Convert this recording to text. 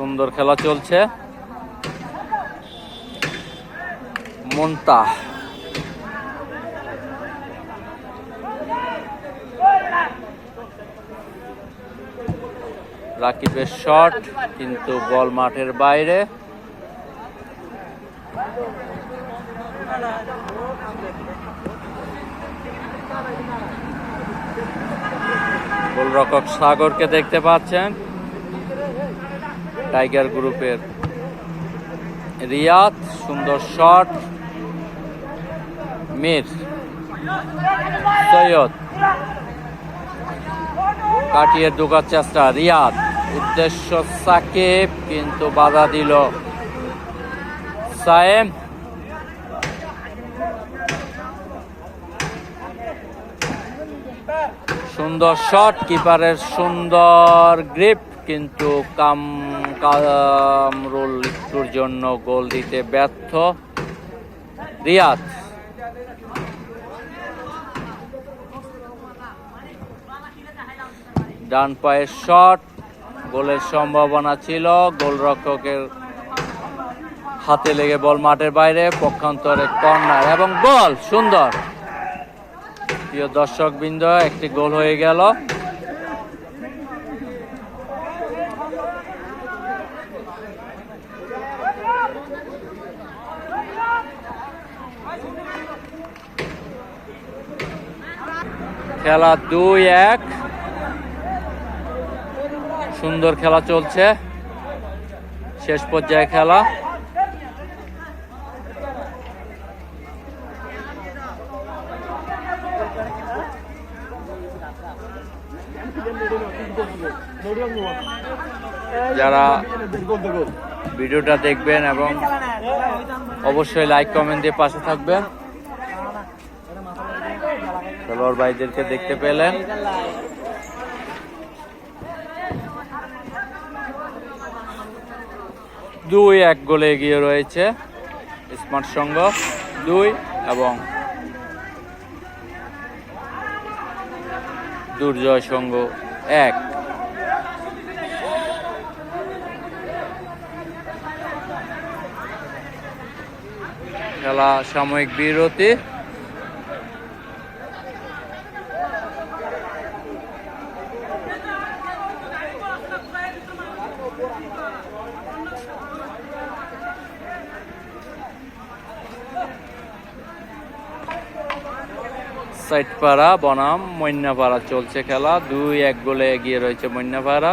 সুন্দর খেলা চলছে। মন্তা রাকিবের শট কিন্তু বল মাঠের বাইরে। গোলরক্ষক সাগরকে দেখতে পাচ্ছেন। টাইগার গ্রুপের রিয়াদ, সুন্দর শট, মির, সৈয়দ। কাটিয়ে ঢোকার চেষ্টা, রিয়াদ। উদ্দেশ্য সাকিব, কিন্তু বাধা দিল সায়েম। সুন্দর শট, কিপারের সুন্দর গ্রিপ, কিন্তু কাম কামরুল লিট্টুর জন্য গোল দিতে ব্যর্থ রিয়াদ। ডান পায়ের শট, গোলের সম্ভাবনা ছিল, গোলরক্ষকের হাতে লেগে বল মাঠের বাইরে, পক্ষান্তরে কর্নার এবং গোল সুন্দর। প্রিয় দর্শক বৃন্দ একটি গোল হয়ে গেল। খেলা দুই এক। সুন্দর খেলা চলছে। শেষ পর্যায়ে খেলা। যারা ভিডিওটা দেখবেন এবং অবশ্যই লাইক, কমেন্ট দিয়ে পাশে থাকবেন। খেলোয়াড় ভাইদেরকে দেখতে পেলেন। দুই এক গোলে এগিয়ে রয়েছে স্মার্ট সংঘ। দুই এবং দুর্জয় সংঘ এক। খেলা সাময়িক বিরতি। সাইটপাড়া বনাম মন্যাপাড়া চলছে খেলা। দুই এক গোলে এগিয়ে রয়েছে মন্যাপাড়া